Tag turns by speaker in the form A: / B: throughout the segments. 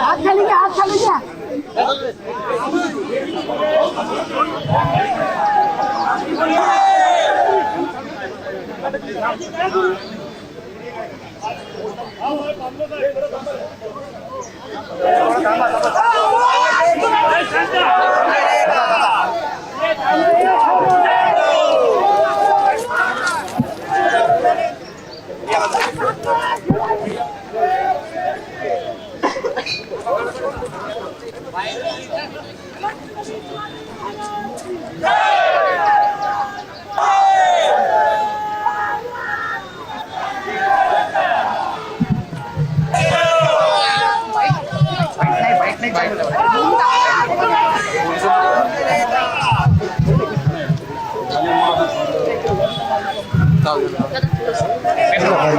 A: हात खाली घ्या हात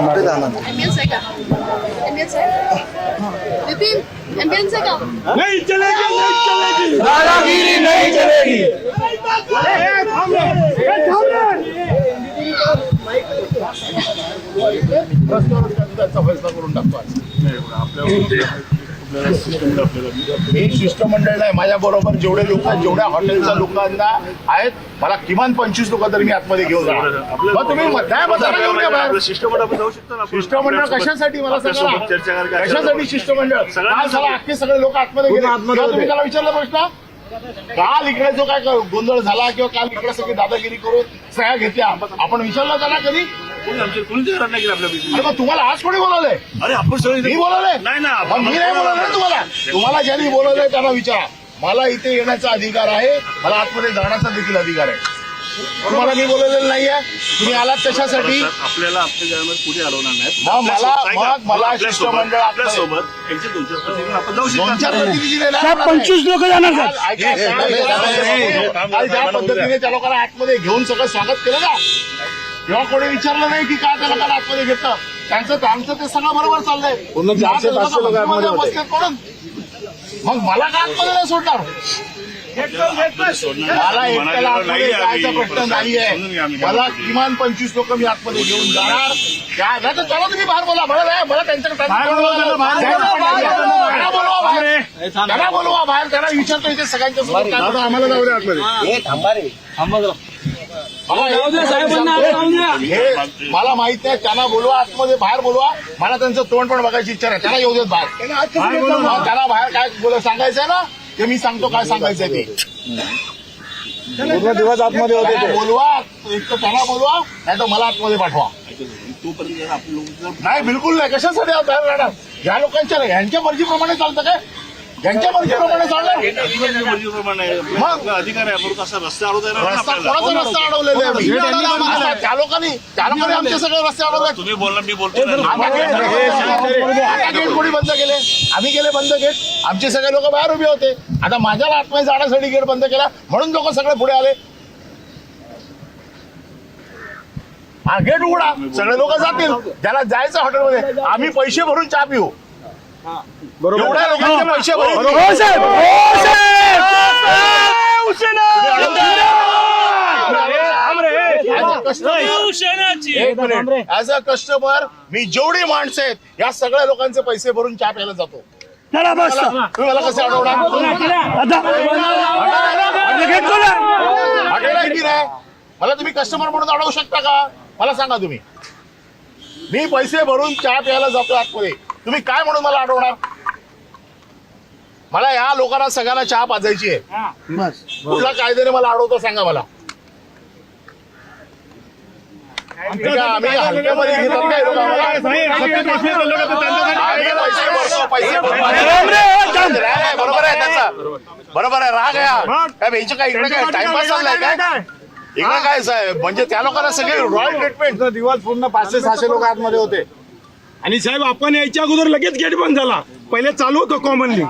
A: खाली घ्या
B: Ambience है क्या है Ambience है क्या
C: नहीं चलेगी नहीं चलेगी.
D: दादागिरी नहीं चलेगी.
E: त्यांचा फैसला करून टाकतो मी शिष्टमंडळ नाही माझ्या बरोबर जेवढे लोक आहेत जेवढ्या हॉटेलच्या लोकांना आहेत मला किमान पंचवीस लोक तरी मी आतमध्ये घेऊन जाणार. मग तुम्ही मध्या मताला घेऊन या बाहेर.
C: शिष्टमंडळ जाऊ शकतो ना आपण.
E: शिष्टमंडळ कशासाठी मला सांगा
C: चर्चा
E: कशासाठी शिष्टमंडळ?
C: सगळ्यांना
E: काल झाला अख्खे सगळे लोक आतमध्ये गेले. तुम्ही त्याला विचारला प्रश्न? काल इकडे जो काय गोंधळ झाला किंवा काल इकडे सगळी दादागिरी करून सह्या घेतल्या. आपण विचारलं त्याला कधी?
C: कोणी आमच्या- कोणी तक्रार नाही केली आपल्या business.
E: अरे मग तुम्हाला आज कोणी बोलवलंय?
C: अरे आपण सगळे
E: मी बोलवलंय?
C: नाही ना
E: मग मी नाही बोलवलं ना तुम्हाला? तुम्हाला ज्यांनी बोलवलंय त्यांना विचारा. मला इथे येण्याचा अधिकार आहे. मला आतमध्ये जाण्याचा देखील अधिकार आहे. तुम्हाला मी बोलवलेलं नाहीये तुम्ही आलात कशासाठी?
C: साहेब, आपल्याला आपल्या जगामध्ये पुढे हलवणार नाही
E: मग मला-
C: ऐका,
E: मग मला
C: आपल्यासोबत-
E: शिष्टमंडळ
C: आपल्यासोबत यांचे दोन चार प्रतिनिधी आपण जाऊ
E: दोन चार
C: शकतो
E: नाही
D: पंचवीस लोक जाणार
E: ऐका, काल ज्या पद्धतीने त्या लोकांना आतमध्ये घेऊन सगळं स्वागत केलं ना. तेव्हा कोणी विचारलं नाही की काय त्या लोकांना आतमध्ये घेतलं. त्यांचं त्यांचं ते सगळं बरोबर चाललंय. करून मग मला काय आतमध्ये नाही सोडणार? मला एकट्याला आतमध्ये जायचा प्रश्न नाहीये. मला किमान पंचवीस लोक मी आतमध्ये घेऊन जाणार. काय नाही तर चला तुम्ही बाहेर बोला. मला नाही मला त्यांच्याकडे त्यांना बोलवा बाहेर त्यांना बोलवा बाहेर. त्यांना विचारतो इथे सगळ्यांच्या आम्हाला जाऊ द्या आतमध्ये. मला हे मला माहीत नाही त्यांना बोलवा आतमध्ये बाहेर बोलवा. मला त्यांचं तोंड पण बघायची इच्छा आहे त्यांना येऊ देत बाहेर. त्यांना बाहेर काय बोल सांगायचंय ना ते मी सांगतो काय सांगायचंय ते.
D: पूर्ण दिवस आतमध्ये होते
E: बोलवा एक तर त्यांना बोलवा नाही तर मला आतमध्ये पाठवा. नाही बिलकुल नाही. कशासाठी आत बाहेर राहणार? या लोकांच्या यांच्या मर्जीप्रमाणे चालतं काय? मर्जीप्रमाणे चालणार
C: अधिकाऱ्यांच्या मर्जीप्रमाणे
E: मग?
C: आपला अधिकार आहे आपण कसा रस्ता अडवता येणार नाही
E: रस्ता
C: आपल्याला?
E: कोणाचा रस्ता अडवलेला आहे? आम्ही? रस्ता त्या लोकांनी त्या लोकांनी आमचे सगळे रस्ते अडवले.
C: तुम्ही बोलला मी बोलतो ना.
E: आता गेट- आता गेट कोणी बंद केले. आम्ही गेले बंद गेट. आमचे सगळे लोक बाहेर उभे होते. आता माझ्याला आतमध्ये जाण्यासाठी गेट बंद केला. म्हणून लोक सगळे पुढे आले. हा गेट उघडा. सगळे लोक जातील. ज्याला जायचं हॉटेलमध्ये आम्ही पैसे भरून चहा पिऊ. एवढ्या लोकांचे पैसे भरून
D: हो साहेब हो साहेब
E: एक मिनिट ऍज अ कस्टमर मी जेवढी माणसं आहेत या सगळ्या लोकांचे पैसे भरून चहा प्यायला जातो
D: चला बस
E: मला- तुम्ही मला कसे अडवणार
D: आता
E: की नाही मला तुम्ही कस्टमर म्हणून अडवू शकता का मला सांगा तुम्ही मी पैसे भरून चहा प्यायला जातो आतमध्ये तुम्ही काय म्हणून मला अडवणार मला या लोकांना सगळ्यांना चहा पाजायची आहे. कुठल्या कायद्याने मला अडवतो सांगा मला. ठीक आहे, आम्ही हलक्यामध्ये घेतात काय लोक आम्हाला? आम्ही पैसे भरतो, पैसे भरतो. नाही, नाही, बरोबर आहे त्याचा. बरोबर आहे राग आहे काय काय इकडे काय? टाइमपास चाललाय काय इकडे काय साहेब? म्हणजे त्या लोकांना सगळे रॉयल ट्रीटमेंट
D: दिवस पूर्ण पाचशे सहाशे लोक आतमध्ये होते.
F: आणि साहेब आपण यायच्या अगोदर लगेच गेट बंद झाला. पहिले चालू होतं कॉमनली